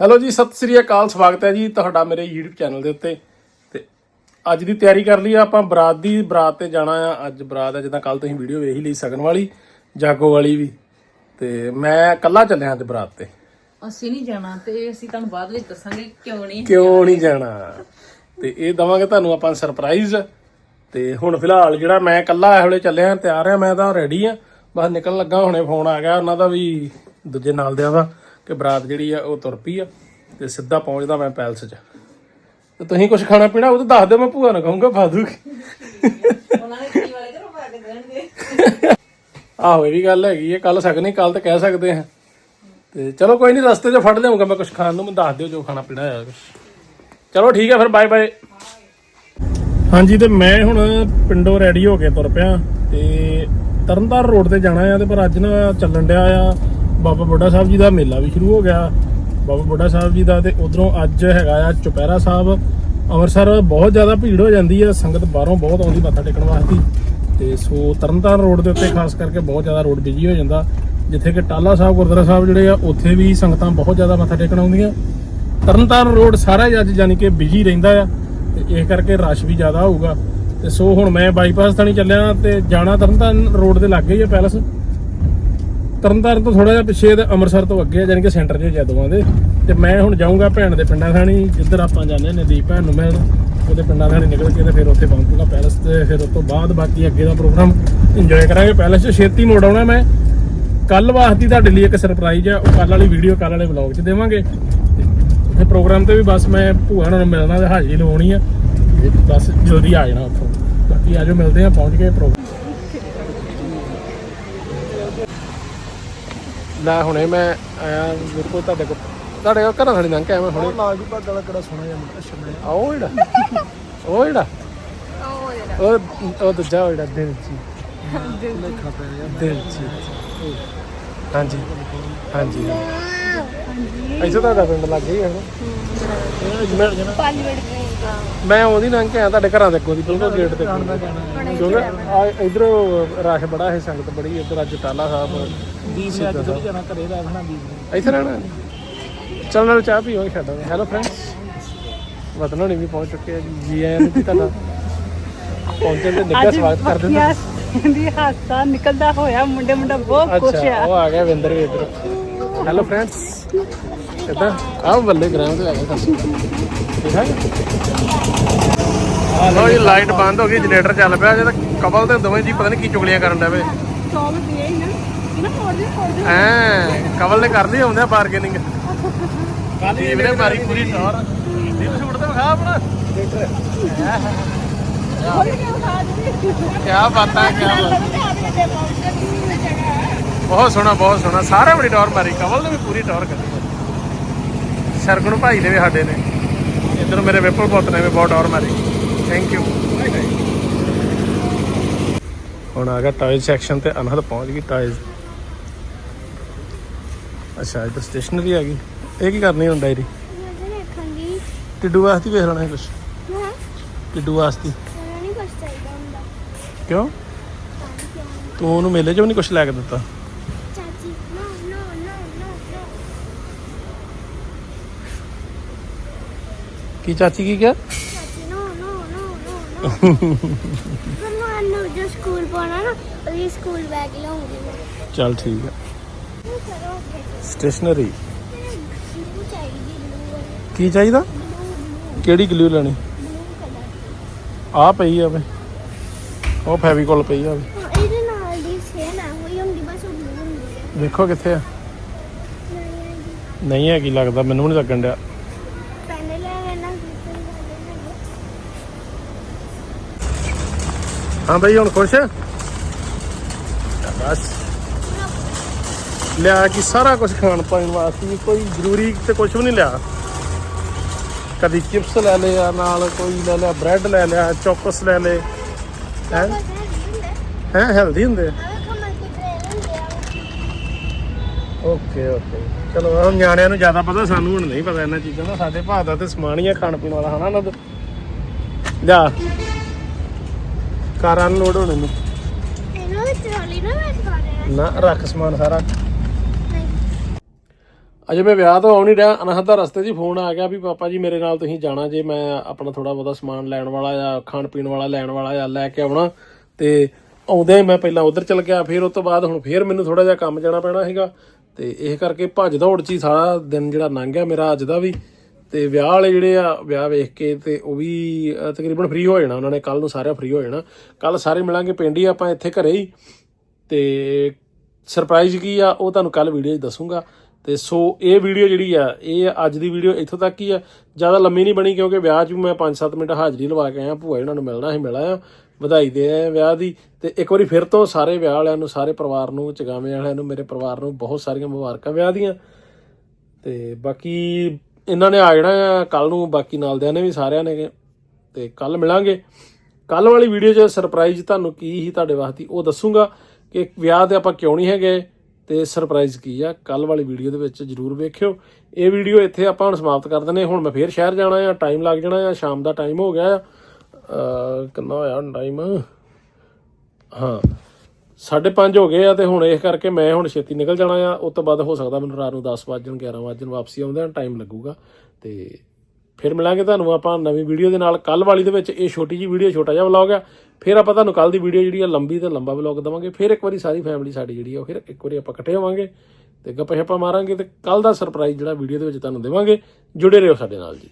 Hello ਜੀ ਸਤਿ ਸ੍ਰੀ ਅਕਾਲ ਸਵਾਗਤ ਹੈ ਜੀ ਤੁਹਾਡਾ ਮੇਰੇ YouTube ਚੈਨਲ ਦੇ ਉੱਤੇ। ਤੇ ਅੱਜ ਦੀ ਤਿਆਰੀ ਕਰ ਲਈ ਆ ਆਪਾਂ ਬਰਾਤ ਦੀ ਬਰਾਤ ਤੇ ਜਾਣਾ ਆ। ਅੱਜ ਬਰਾਤ ਹੈ ਜਿੱਦਾਂ ਕੱਲ ਤੁਸੀਂ ਵੀਡੀਓ ਵੇਖ ਹੀ ਲਈ ਸਗਨ ਵਾਲੀ ਜਾਗੋ ਵਾਲੀ ਵੀ। ਤੇ ਮੈਂ ਇਕੱਲਾ ਚੱਲਿਆ ਅੱਜ ਬਰਾਤ ਤੇ। ਅਸੀਂ ਨਹੀਂ ਜਾਣਾ ਤੇ ਅਸੀਂ ਤੁਹਾਨੂੰ ਬਾਅਦ ਵਿੱਚ ਦੱਸਾਂਗੇ ਕਿਉਂ ਨਹੀਂ ਕਿਉਂ ਨਹੀਂ ਜਾਣਾ? ਤੇ ਇਹ ਦਵਾਂਗੇ ਤੁਹਾਨੂੰ ਆਪਾਂ ਸਰਪ੍ਰਾਈਜ਼ ਤੇ ਹੁਣ ਫਿਲਹਾਲ ਜਿਹੜਾ ਮੈਂ ਇਕੱਲਾ ਇਹ ਵੇਲੇ ਚੱਲਿਆ ਤਿਆਰ ਆ ਮੈਂ ਤਾਂ ਰੈਡੀ ਆ। ਬਸ ਨਿਕਲਣ ਲੱਗਾ ਹੁਣੇ ਫੋਨ ਆ ਗਿਆ ਉਹਨਾਂ ਦਾ ਵੀ ਦੂਜੇ ਨਾਲ ਦਿਆਂ ਦਾ। ਕਿ ਬਰਾਤ ਜਿਹੜੀ ਆ ਉਹ ਤੁਰ ਪਈ ਆ ਤੇ ਸਿੱਧਾ ਪਹੁੰਚਦਾ ਮੈਂ ਪੈਲਸ 'ਚ। ਤੇ ਤੁਸੀਂ ਕੁਝ ਖਾਣਾ ਪੀਣਾ ਉਹ ਤਾਂ ਦੱਸ ਦਿਓ ਮੈਂ ਭੂਆ ਨੂੰ ਕਹੂੰਗਾ ਪਾ ਦੂਗੀ। ਉਹਨਾਂ ਨੇ ਕੀ ਵਾਲੇ ਘਰੋਂ ਪਾ ਕੇ ਦੇਣਗੇ। ਆਹੋ ਇਹ ਵੀ ਗੱਲ ਹੈਗੀ ਹੈ ਕੱਲ ਸਕਣੀ ਕੱਲ ਤਾਂ ਕਹਿ ਸਕਦੇ ਹਾਂ ਤੇ ਚਲੋ ਕੋਈ ਨਹੀਂ ਰਸਤੇ 'ਚ ਫੜ ਲਿਆਉਂਗਾ ਮੈਂ ਕੁਝ ਖਾਣ ਨੂੰ ਮੈਂ ਦੱਸ ਦਿਓ ਜੋ ਖਾਣਾ ਪੀਣਾ ਹੈ ਕੁਛ। ਚਲੋ ਠੀਕ ਹੈ ਫਿਰ ਬਾਏ ਬਾਏ ਹਾਂਜੀ ਤੇ ਮੈਂ ਹੁਣ ਪਿੰਡੋਂ ਰੈਡੀ ਹੋ ਕੇ ਤੁਰ ਪਿਆ ਤੇ ਤਰਨਤਾਰਨ ਰੋਡ ਤੇ ਜਾਣਾ ਆ ਤੇ ਪਰ ਅੱਜ ਨਾ ਚੱਲਣ ਡਿਆ ਆ। ਬਾਬਾ ਬੁੱਢਾ ਸਾਹਿਬ ਜੀ ਦਾ ਮੇਲਾ ਵੀ ਸ਼ੁਰੂ ਹੋ ਗਿਆ। ਬਾਬਾ ਬੁੱਢਾ ਸਾਹਿਬ ਜੀ ਦਾ ਤੇ ਉਧਰੋਂ ਅੱਜ ਹੈਗਾ ਆ ਚੁਪਹਿਰਾ ਸਾਹਿਬ। ਅੰਮ੍ਰਿਤਸਰ ਬਹੁਤ ਜ਼ਿਆਦਾ ਭੀੜ ਹੋ ਜਾਂਦੀ ਆ, ਸੰਗਤ ਬਾਹਰੋਂ ਬਹੁਤ ਆਉਂਦੀ, ਮੱਥਾ ਟੇਕਣ ਵਾਸਤੇ। ਤੇ ਸੋ ਤਰਨਤਾਰਨ ਰੋਡ ਦੇ ਉੱਤੇ ਖਾਸ ਕਰਕੇ ਬਹੁਤ ਜ਼ਿਆਦਾ ਰੋਡ ਬਿਜ਼ੀ ਹੋ ਜਾਂਦਾ। ਜਿੱਥੇ ਕਿ ਟਾਲਾ ਸਾਹਿਬ, ਗੁਰਦੁਆਰਾ ਸਾਹਿਬ ਜਿਹੜੇ ਆ, ਉੱਥੇ ਵੀ ਸੰਗਤਾਂ ਬਹੁਤ ਜ਼ਿਆਦਾ ਮੱਥਾ ਟੇਕਣ ਆਉਂਦੀਆਂ। ਤਰਨਤਾਰਨ ਰੋਡ ਸਾਰਾ ਹੀ ਅੱਜ ਯਾਨੀ ਕਿ ਬਿਜ਼ੀ ਰਹਿੰਦਾ ਆ ਤੇ ਇਸ ਕਰਕੇ ਰਸ਼ ਵੀ ਜ਼ਿਆਦਾ ਹੋਊਗਾ। ਤੇ ਸੋ ਹੁਣ ਮੈਂ ਬਾਈਪਾਸ ਤਾਂ ਨਹੀਂ ਚੱਲਿਆ ਤੇ ਜਾਣਾ ਤਰਨਤਾਰਨ ਰੋਡ ਦੇ ਲਾਗੇ ਹੀ ਆ ਪੈਲਸ ਤਰਨਤਾਰਨ ਤੋਂ ਥੋੜਾ ਜਿਹਾ ਪਿੱਛੇ ਤੇ ਅੰਮ੍ਰਿਤਸਰ ਤੋਂ ਅੱਗੇ ਆ, ਯਾਨੀ ਕਿ ਸੈਂਟਰ 'ਚ ਜਦੋਆਂ ਦੇ ਤੇ ਮੈਂ ਹੁਣ ਜਾਊਂਗਾ ਭੈਣ ਦੇ ਪਿੰਡਾਂ ਥਾਣੀ ਜਿੱਧਰ ਆਪਾਂ ਜਾਂਦੇ ਨੇ ਦੀਪ ਭੈਣ ਨੂੰ ਮਿਲਣ। ਉਹਦੇ ਪਿੰਡਾਂ ਥਾਣੀ ਨਿਕਲ ਕੇ ਤੇ ਫਿਰ ਉੱਥੇ ਪਹੁੰਚੂਗਾ ਪੈਲਸ ਤੇ ਫਿਰ ਉਸ ਤੋਂ ਬਾਅਦ ਬਾਕੀ ਅੱਗੇ ਦਾ ਪ੍ਰੋਗਰਾਮ ਇੰਜੋਏ ਕਰਾਂਗੇ। ਪੈਲਸ 'ਚ ਛੇਤੀ ਮੋੜ ਆਉਣਾ ਮੈਂ। ਕੱਲ ਵਾਸਤੇ ਤੁਹਾਡੇ ਲਈ ਇੱਕ ਸਰਪ੍ਰਾਈਜ਼ ਆ ਉਹ ਕੱਲ ਵਾਲੀ ਵੀਡੀਓ ਕੱਲ ਵਾਲੇ ਵਲੌਗ 'ਚ ਦੇਵਾਂਗੇ। ਤੇ ਪ੍ਰੋਗਰਾਮ ਤੇ ਵੀ ਬਸ ਮੈਂ ਭੂਆ ਨਾਲ ਮਿਲਣਾ ਤੇ ਹਾਜ਼ਰੀ ਲਵਾਉਣੀ ਆ। ਤੇ ਬਸ ਜਲਦੀ ਆ ਜਾਣਾ ਉੱਥੋਂ। ਬਾਕੀ ਆਜੋ ਮਿਲਦੇ ਆ ਪਹੁੰਚ ਗਏ ਪ੍ਰੋਗਰਾਮ। ਲੈ ਹੁਣੇ ਮੈਂ ਆਇਆ ਮੇਰੇ ਕੋਲ ਤੁਹਾਡੇ ਕੋਲ ਤੁਹਾਡੇ ਕੋਲ ਘਰਾਂ ਥਾਣੀ ਲੰਘ ਕੇ ਆਇਆ ਮੈਂ ਹੁਣੇ। ਲਾਲ ਜੀ ਪੱਗ ਵਾਲਾ ਕਿਹੜਾ ਸੋਹਣਾ ਜਿਹਾ ਮੁੰਡਾ ਸ਼ਮੇ ਆਓ ਜਿਹੜਾ? ਉਹ ਜਿਹੜਾ? ਉਹ ਉਹ ਦੂਜਾ ਉਹ ਜਿਹੜਾ ਦਿਲ ਜੀ। ਲੇਖਾ ਪਿਆ ਯਾਰ ਦਿਲ ਜੀ। ਹਾਂਜੀ ਹਾਂਜੀ। ਐਸਾ ਤੁਹਾਡਾ ਪਿੰਡ ਲੱਗ ਗਈ ਹੈ ਮੈਂ ਮੈਂ ਉਹਦੀ ਲੰਘ ਕੇ ਆਇਆ ਤੁਹਾਡੇ ਘਰਾਂ ਦੇ ਅੱਗੋਂ ਦੀ ਬਿਲਕੁਲ ਗੇਟ ਤੇ ਕਿਉਂਕਿ ਇਧਰ ਰਸ਼ ਬੜਾ ਹੈ ਸੰਗਤ ਬੜੀ ਇੱਧਰ ਅੱਜ ਟਾਲਾ ਸਾਹਿਬ ਨੇ ਅੱਜ ਤੋਂ ਜਾਣਾ ਘਰੇ ਰਹਿਣਾ ਨੇ ਇੱਥੇ ਰਹਿਣਾ? ਚੱਲ ਨਾਲ ਚਾਹ ਪੀਓ ਛੱਡੋ ਹੈਲੋ ਫਰੈਂਡਸ ਵਤਨ ਹੋਣੀ ਵੀ ਪਹੁੰਚ ਚੁੱਕੇ ਆ ਜੀ। ਆਇਆਂ ਨੂੰ ਜੀ ਤੁਹਾਡਾ ਪਹੁੰਚਣ ਤੇ ਨਿੱਘਾ ਸਵਾਗਤ ਕਰਦੇ ਨੇ ਦੀ ਹਾਸਾ ਨਿਕਲਦਾ ਹੋਇਆ ਮੁੰਡੇ ਮੁੰਡਾ ਬਹੁਤ ਖੁਸ਼ ਆ। ਉਹ ਆ ਗਿਆ ਵਿੰਦਰ ਵੀ ਇੱਧਰ। ਹੈਲੋ ਫਰੈਂਡਸ ਕਿੱਦਾਂ ਆਓ ਬੱਲੇ ਗ੍ਰਾਮ ਤੇ ਆ ਤੁਸੀਂ ਠੀਕ ਹੈ ਲੋ ਜੀ ਲਾਈਟ ਬੰਦ ਹੋ ਗਈ ਜਨਰੇਟਰ ਚੱਲ ਪਿਆ ਜੇ ਤਾਂ ਕਬਲ ਤੇ ਦੋਵੇਂ ਜੀ ਪਤਾ ਨਹੀਂ ਕੀ ਚੁਗਲੀਆਂ ਕਰਨ ਡਵੇ ਦੇ ਦੇ ਐ ਕਬਲ ਨੇ ਕਰ ਲਈ ਆਉਂਦੇ ਆ ਬਾਰਗੇਨਿੰਗ ਕੱਲ ਹੀ ਵੀਰੇ ਮਾਰੀ ਪੂਰੀ ਟੌਰ। ਦੀਪ ਸੂਟ ਤੇ ਵਿਖਾ ਆਪਣਾ। ਕੀ ਬਾਤਾਂ ਕੀ ਬਹੁਤ ਸੋਹਣਾ ਬਹੁਤ ਸੋਹਣਾ। ਸਾਰੇ ਬੜੀ ਟੌਰ ਮਾਰੀ ਕਮਲ ਨੇ ਵੀ ਪੂਰੀ ਟੌਰ ਕੱਢੀ ਸਰਗੁਣ ਭਾਈ ਨੇ ਵੀ ਸਾਡੇ ਨੇ। ਇਧਰ ਮੇਰੇ ਵਿਪਲ ਪੁੱਤ ਨੇ ਵੀ ਬਹੁਤ ਟੌਰ ਮਾਰੀ। ਥੈਂਕ ਯੂ ਹੁਣ ਆ ਗਿਆ ਟਾਇਲ ਸੈਕਸ਼ਨ ਤੇ ਅਨਹਦ ਪਹੁੰਚ ਗਈ ਟਾਇਲ ਅੱਛਾ, ਇੱਧਰ ਸਟੇਸ਼ਨਰੀ ਆ ਗਈ। ਇਹ ਕੀ ਕਰਨੀ ਹੁਣ ਡਾਇਰੀ ਟਿੱਡੂ ਵਾਸਤੇ ਵੇਖ ਲੈਣਾ ਕੁਛ। ਟਿੱਡੂ ਵਾਸਤੇ। ਕਿਉਂ? ਤੂੰ ਉਹਨੂੰ ਮੇਲੇ 'ਚ ਵੀ ਨਹੀਂ ਕੁਛ ਲੈ ਕੇ ਦਿੱਤਾ। ਕੀ ਚਾਚੀ ਕੀ ਕਿਹਾ? ਨੋ ਨੋ ਮੈਨੂੰ ਜੋ ਸਕੂਲ ਪਾਣਾ ਨਾ ਉਹਦੀ ਸਕੂਲ ਬੈਗ ਲਾਉਂਗੀ ਮੈਂ। ਚੱਲ ਠੀਕ ਉਹ ਕਰੋ। ਸਟੇਸ਼ਨਰੀ ਮੈਨੂੰ ਚਾਹੀਦੀ ਬਲੂ ਕੀ ਚਾਹੀਦਾ? ਕਿਹੜੀ ਗਲੂ ਲੈਣੀ? ਬਲੂ ਕਲਰ ਆ ਪਈ ਆ ਵੇ ਉਹ ਫੈਵੀਕੋਲ ਪਈ ਆ ਵੇ ਇਹਦੇ ਨਾਲ ਦੀ ਸੇਮ ਹੈ ਹੋਈ ਹੁੰਦੀ ਬਸ ਉਹ ਬਲੂ ਹੁੰਦੀ ਹੈ ਵੇਖੋ ਕਿੱਥੇ ਆ। ਨਹੀਂ ਹੈਗੀ ਲੱਗਦਾ ਮੈਨੂੰ ਵੀ ਨਹੀਂ ਲੱਗਣ ਡਿਆ ਪੈਨ ਲੈ ਲੈਣਾ ਕਿਤੇ ਲੈ ਹਾਂ ਬਈ ਹੁਣ ਖੁਸ਼ ਬਸ। ਲਿਆ ਕਿ ਸਾਰਾ ਕੁਝ ਖਾਣ ਪਾਣ ਵਾਸਤੇ ਕੋਈ ਜ਼ਰੂਰੀ ਤੇ ਕੁਝ ਵੀ ਨਹੀਂ ਲਿਆ। ਕਦੀ ਚਿਪਸ ਲੈ ਲਿਆ ਨਾਲ ਕੋਈ ਲੈ ਲਿਆ ਬ੍ਰੈਡ ਲੈ ਲਿਆ ਚੌਕਸ ਲੈ ਲਏ। ਹੈ? ਹੈ ਹੈਲਦੀ ਹੁੰਦੇ? Okay okay. ਚਲੋ ਹੁਣ ਨਿਆਣਿਆਂ ਨੂੰ ਜ਼ਿਆਦਾ ਪਤਾ ਸਾਨੂੰ ਹੁਣ ਨਹੀਂ ਪਤਾ ਇਹਨਾਂ ਚੀਜ਼ਾਂ ਦਾ। ਸਾਡੇ ਭਾਅ ਦਾ ਤੇ ਸਮਾਨ ਹੀ ਆ ਖਾਣ ਪੀਣ ਵਾਲਾ ਹਨਾ ਨਾ ਲਿਆ। ਕਾਰਾਂ ਨੂੰ ਲੋਡ ਹੋਣੇ ਨੂੰ ਇਹਨੂੰ ਟਰਾਲੀ ਨਾ ਮੈਂ ਨਾ ਰੱਖ ਸਮਾਨ ਸਾਰਾ। ਅਜੇ ਮੈਂ ਵਿਆਹ ਤੋਂ ਆਉਣ ਹੀ ਰਿਹਾ ਅਨਹਦ ਦਾ ਰਸਤੇ 'ਚ ਫੋਨ ਆ ਗਿਆ ਵੀ ਪਾਪਾ ਜੀ ਮੇਰੇ ਨਾਲ ਤੁਸੀਂ ਜਾਣਾ ਜੇ ਮੈਂ ਆਪਣਾ ਥੋੜਾ ਬਹੁਤਾ ਸਮਾਨ ਲੈਣ ਵਾਲਾ ਜਾਂ ਖਾਣ ਪੀਣ ਵਾਲਾ ਲੈਣ ਵਾਲਾ ਜਾਂ ਲੈ ਕੇ ਆਉਣਾ। ਤੇ ਆਉਂਦਿਆਂ ਹੀ ਮੈਂ ਪਹਿਲਾਂ ਉਧਰ ਚਲ ਗਿਆ ਫਿਰ ਉਸ ਤੋਂ ਬਾਅਦ ਹੁਣ ਫਿਰ ਮੈਨੂੰ ਥੋੜਾ ਜਿਹਾ ਕੰਮ ਜਾਣਾ ਪੈਣਾ ਹੈਗਾ। ਤੇ ਇਹ ਕਰਕੇ ਭੱਜ ਦੌੜ 'ਚ ਹੀ ਸਾਰਾ ਦਿਨ ਜਿਹੜਾ ਲੰਘ ਗਿਆ ਮੇਰਾ ਅੱਜ ਦਾ ਵੀ। ਤੇ ਵਿਆਹ ਵਾਲੇ ਜਿਹੜੇ ਆ, ਵਿਆਹ ਵੇਖ ਕੇ ਤੇ ਉਹ ਵੀ ਤਕਰੀਬਨ ਫ੍ਰੀ ਹੋ ਜਾਣਾ, ਉਹਨਾਂ ਨੇ ਕੱਲ ਨੂੰ ਸਾਰਿਆਂ ਫ੍ਰੀ ਹੋ ਜਾਣਾ। ਕੱਲ ਸਾਰੇ ਮਿਲਾਂਗੇ ਪਿੰਡ ਹੀ, ਆਪਾਂ ਇੱਥੇ ਘਰੇ ਹੀ। ਤੇ ਸਰਪ੍ਰਾਈਜ਼ ਕੀ ਆ, ਉਹ ਤੁਹਾਨੂੰ ਕੱਲ ਵੀਡੀਓ 'ਚ ਦੱਸੂਗਾ। ਤੇ ਸੋ ਇਹ ਵੀਡੀਓ ਜਿਹੜੀ ਆ, ਇਹ ਅੱਜ ਦੀ ਵੀਡੀਓ ਇੱਥੋਂ ਤੱਕ ਹੀ ਆ। ਜ਼ਿਆਦਾ ਲੰਮੀ ਨਹੀਂ ਬਣੀ, ਕਿਉਂਕਿ ਵਿਆਹ 'ਚ ਵੀ ਮੈਂ 5-7 ਮਿੰਟ ਹਾਜ਼ਰੀ ਲਵਾ ਕੇ ਆਇਆ, ਭੂਆ ਇਹਨਾਂ ਨੂੰ ਮਿਲਣਾ ਸੀ, ਮਿਲਿਆ ਆ। ਵਧਾਈ ਦੇ ਆਏ ਵਿਆਹ ਦੀ। ਤੇ ਇੱਕ ਵਾਰੀ ਫਿਰ ਤੋਂ ਸਾਰੇ ਵਿਆਹ ਵਾਲਿਆਂ ਨੂੰ, ਸਾਰੇ ਪਰਿਵਾਰ ਨੂੰ, ਚਗਾਵੇਂ ਵਾਲਿਆਂ ਨੂੰ, ਮੇਰੇ ਪਰਿਵਾਰ ਨੂੰ ਬਹੁਤ ਸਾਰੀਆਂ ਮੁਬਾਰਕਾਂ ਵਿਆਹ ਦੀਆਂ। ਤੇ ਬਾਕੀ ਇਹਨਾਂ ਨੇ ਆ ਜਾਣਾ ਕੱਲ ਨੂੰ, ਬਾਕੀ ਨਾਲਦਿਆਂ ਨੇ ਵੀ ਸਾਰਿਆਂ ਨੇ ਤੇ ਕੱਲ ਮਿਲਾਂਗੇ। ਕੱਲ ਵਾਲੀ ਵੀਡੀਓ 'ਚ ਸਰਪ੍ਰਾਈਜ਼ ਤੁਹਾਨੂੰ ਕੀ ਹੀ ਤੁਹਾਡੇ ਵਾਸਤੇ ਉਹ ਦੱਸੂਗਾ ਕਿ ਵਿਆਹ ਤੇ ਆਪਾਂ ਕਿਉਂ ਨਹੀਂ ਹੈਗੇ ਤੇ ਸਰਪ੍ਰਾਈਜ਼ ਕੀ ਆ। ਕੱਲ ਵਾਲੀ ਵੀਡੀਓ ਦੇ ਵਿੱਚ ਜਰੂਰ ਵੇਖਿਓ। ਇਹ ਵੀਡੀਓ ਇੱਥੇ ਆਪਾਂ ਹੁਣ ਸਮਾਪਤ ਕਰ ਦਿੰਦੇ ਹਾਂ। ਹੁਣ ਮੈਂ ਫੇਰ ਸ਼ਹਿਰ ਜਾਣਾ ਆ ਟਾਈਮ ਲੱਗ ਜਾਣਾ ਆ, ਸ਼ਾਮ ਦਾ ਟਾਈਮ ਹੋ ਗਿਆ ਆ। ਕਿੰਨਾ ਹੋਇਆ ਹੁਣ ਟਾਈਮ ਹਾਂ। 5:30 ਹੋ ਗਏ ਆ ਤੇ ਹੁਣ ਇਸ ਕਰਕੇ ਮੈਂ ਹੁਣ ਛੇਤੀ ਨਿਕਲ ਜਾਣਾ ਆ। ਉਸ ਤੋਂ ਬਾਅਦ ਹੋ ਸਕਦਾ ਮੈਨੂੰ ਰਾਤ ਨੂੰ 10 ਵਜਣ 11 ਵਜਣ ਵਾਪਸੀ ਆਉਂਦਿਆਂ ਟਾਈਮ ਲੱਗੂਗਾ। ਤੇ ਫਿਰ ਮਿਲਾਂਗੇ ਤੁਹਾਨੂੰ ਆਪਾਂ ਨਵੀਂ ਵੀਡੀਓ ਦੇ ਨਾਲ। ਕੱਲ ਵਾਲੀ ਦੇ ਵਿੱਚ ਇਹ ਛੋਟੀ ਜੀ ਵੀਡੀਓ, ਛੋਟਾ ਜਿਹਾ ਵਲੌਗ ਆ। ਫਿਰ ਆਪਾਂ ਤੁਹਾਨੂੰ ਕੱਲ ਦੀ ਵੀਡੀਓ ਜਿਹੜੀ ਆ ਲੰਬੀ ਤੇ ਲੰਬਾ ਵਲੌਗ ਦਵਾਂਗੇ। ਫਿਰ ਇੱਕ ਵਾਰੀ ਸਾਰੀ ਫੈਮਿਲੀ ਸਾਡੀ ਜਿਹੜੀ ਆ ਫਿਰ ਇੱਕ ਵਾਰੀ ਆਪਾਂ ਇਕੱਠੇ ਹੋਵਾਂਗੇ। ਤੇ ਗੱਪਾਂ ਮਾਰਾਂਗੇ ਤੇ ਕੱਲ ਦਾ ਸਰਪ੍ਰਾਈਜ਼ ਜਿਹੜਾ ਵੀਡੀਓ ਦੇ ਵਿੱਚ ਤੁਹਾਨੂੰ ਦੇਵਾਂਗੇ। ਜੁੜੇ ਰਹੋ ਸਾਡੇ ਨਾਲ ਜੀ।